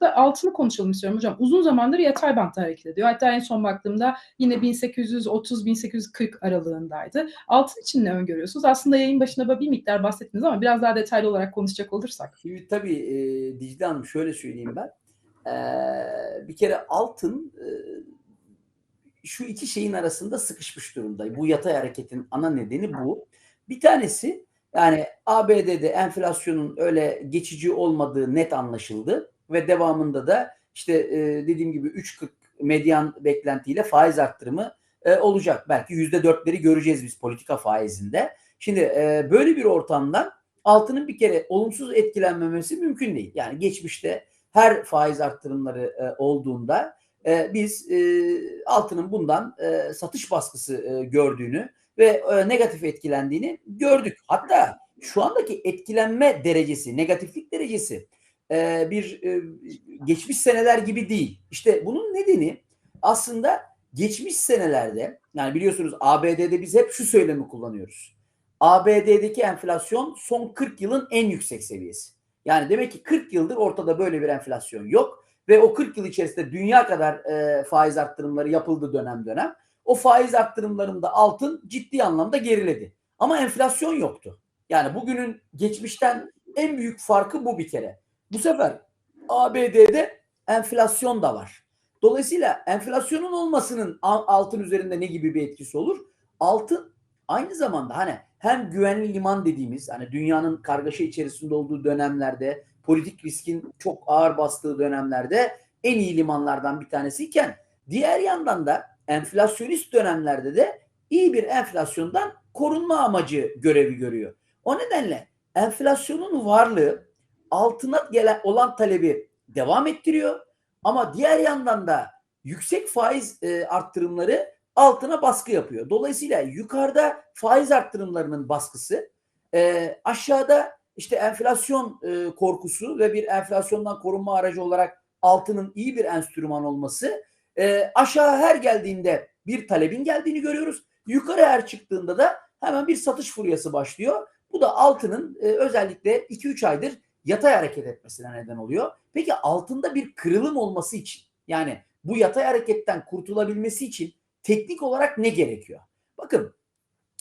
noktada altını konuşalım istiyorum hocam. Uzun zamandır yatay bantta hareket ediyor. Hatta en son baktığımda yine 1830-1840 aralığındaydı. Altın için ne öngörüyorsunuz? Aslında yayın başında bir miktar bahsettiniz ama biraz daha detaylı olarak konuşacak olursak. Şimdi tabii e, Dicle Hanım şöyle söyleyeyim ben. E, bir kere altın e, şu iki şeyin arasında sıkışmış durumda. Bu yatay hareketin ana nedeni bu. Bir tanesi yani ABD'de enflasyonun öyle geçici olmadığı net anlaşıldı ve devamında da işte e, dediğim gibi 3.40 medyan beklentiyle faiz arttırımı e, olacak. Belki %4'leri göreceğiz biz politika faizinde. Şimdi e, böyle bir ortamdan altının bir kere olumsuz etkilenmemesi mümkün değil. Yani geçmişte her faiz arttırımları e, olduğunda e, biz e, altının bundan e, satış baskısı e, gördüğünü ve e, negatif etkilendiğini gördük. Hatta şu andaki etkilenme derecesi, negatiflik derecesi e, bir e, geçmiş seneler gibi değil. İşte bunun nedeni aslında geçmiş senelerde yani biliyorsunuz ABD'de biz hep şu söylemi kullanıyoruz. ABD'deki enflasyon son 40 yılın en yüksek seviyesi. Yani demek ki 40 yıldır ortada böyle bir enflasyon yok ve o 40 yıl içerisinde dünya kadar e, faiz arttırımları yapıldı dönem dönem. O faiz arttırımlarında altın ciddi anlamda geriledi. Ama enflasyon yoktu. Yani bugünün geçmişten en büyük farkı bu bir kere. Bu sefer ABD'de enflasyon da var. Dolayısıyla enflasyonun olmasının altın üzerinde ne gibi bir etkisi olur? Altın aynı zamanda hani hem güvenli liman dediğimiz hani dünyanın kargaşa içerisinde olduğu dönemlerde politik riskin çok ağır bastığı dönemlerde en iyi limanlardan bir tanesiyken diğer yandan da enflasyonist dönemlerde de iyi bir enflasyondan korunma amacı görevi görüyor. O nedenle enflasyonun varlığı altına gelen olan talebi devam ettiriyor ama diğer yandan da yüksek faiz e, arttırımları altına baskı yapıyor. Dolayısıyla yukarıda faiz arttırımlarının baskısı, e, aşağıda işte enflasyon e, korkusu ve bir enflasyondan korunma aracı olarak altının iyi bir enstrüman olması e, aşağı her geldiğinde bir talebin geldiğini görüyoruz. Yukarı her çıktığında da hemen bir satış furyası başlıyor. Bu da altının e, özellikle 2-3 aydır yatay hareket etmesine neden oluyor. Peki altında bir kırılım olması için yani bu yatay hareketten kurtulabilmesi için teknik olarak ne gerekiyor? Bakın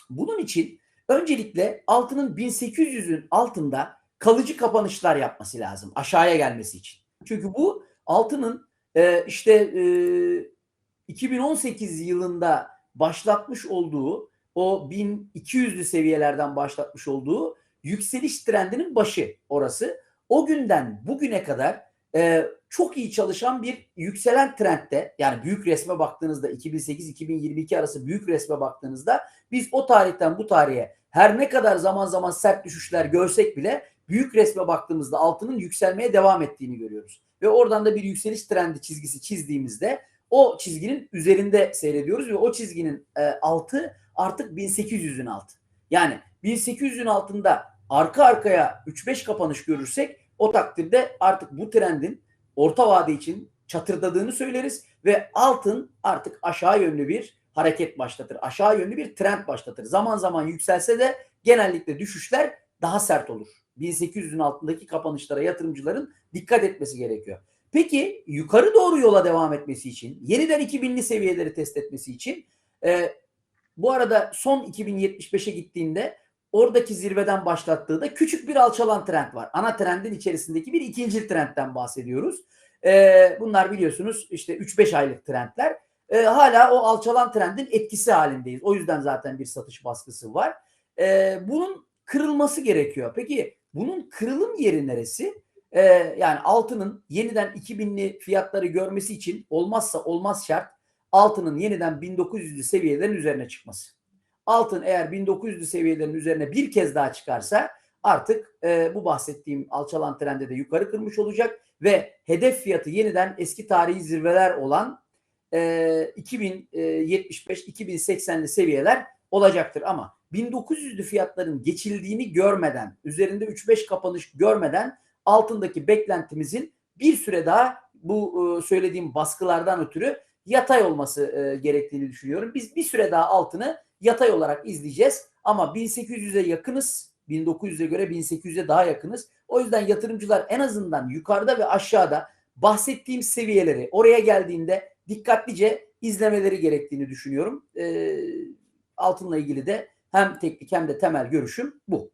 bunun için öncelikle altının 1800'ün altında kalıcı kapanışlar yapması lazım aşağıya gelmesi için. Çünkü bu altının e, işte e, 2018 yılında başlatmış olduğu o 1200'lü seviyelerden başlatmış olduğu yükseliş trendinin başı orası. O günden bugüne kadar e, çok iyi çalışan bir yükselen trendte yani büyük resme baktığınızda 2008-2022 arası büyük resme baktığınızda biz o tarihten bu tarihe her ne kadar zaman zaman sert düşüşler görsek bile büyük resme baktığımızda altının yükselmeye devam ettiğini görüyoruz. Ve oradan da bir yükseliş trendi çizgisi çizdiğimizde o çizginin üzerinde seyrediyoruz ve o çizginin e, altı artık 1800'ün altı. Yani 1800'ün altında arka arkaya 3-5 kapanış görürsek o takdirde artık bu trendin orta vade için çatırdadığını söyleriz ve altın artık aşağı yönlü bir hareket başlatır. Aşağı yönlü bir trend başlatır. Zaman zaman yükselse de genellikle düşüşler daha sert olur. 1800'ün altındaki kapanışlara yatırımcıların dikkat etmesi gerekiyor. Peki yukarı doğru yola devam etmesi için, yeniden 2000'li seviyeleri test etmesi için e, bu arada son 2075'e gittiğinde oradaki zirveden başlattığı da küçük bir alçalan trend var. Ana trendin içerisindeki bir ikinci trendten bahsediyoruz. E, bunlar biliyorsunuz işte 3-5 aylık trendler. E, hala o alçalan trendin etkisi halindeyiz. O yüzden zaten bir satış baskısı var. E, bunun kırılması gerekiyor. Peki bunun kırılım yeri neresi? Ee, yani altının yeniden 2000'li fiyatları görmesi için olmazsa olmaz şart altının yeniden 1900'lü seviyelerin üzerine çıkması. Altın eğer 1900'lü seviyelerin üzerine bir kez daha çıkarsa artık e, bu bahsettiğim alçalan trende de yukarı kırmış olacak ve hedef fiyatı yeniden eski tarihi zirveler olan e, 2075-2080'li seviyeler olacaktır ama 1900'lü fiyatların geçildiğini görmeden, üzerinde 3-5 kapanış görmeden altındaki beklentimizin bir süre daha bu e, söylediğim baskılardan ötürü yatay olması e, gerektiğini düşünüyorum. Biz bir süre daha altını yatay olarak izleyeceğiz ama 1800'e yakınız. 1900'e göre 1800'e daha yakınız. O yüzden yatırımcılar en azından yukarıda ve aşağıda bahsettiğim seviyeleri oraya geldiğinde dikkatlice izlemeleri gerektiğini düşünüyorum. Ee, altınla ilgili de hem teknik hem de temel görüşüm bu.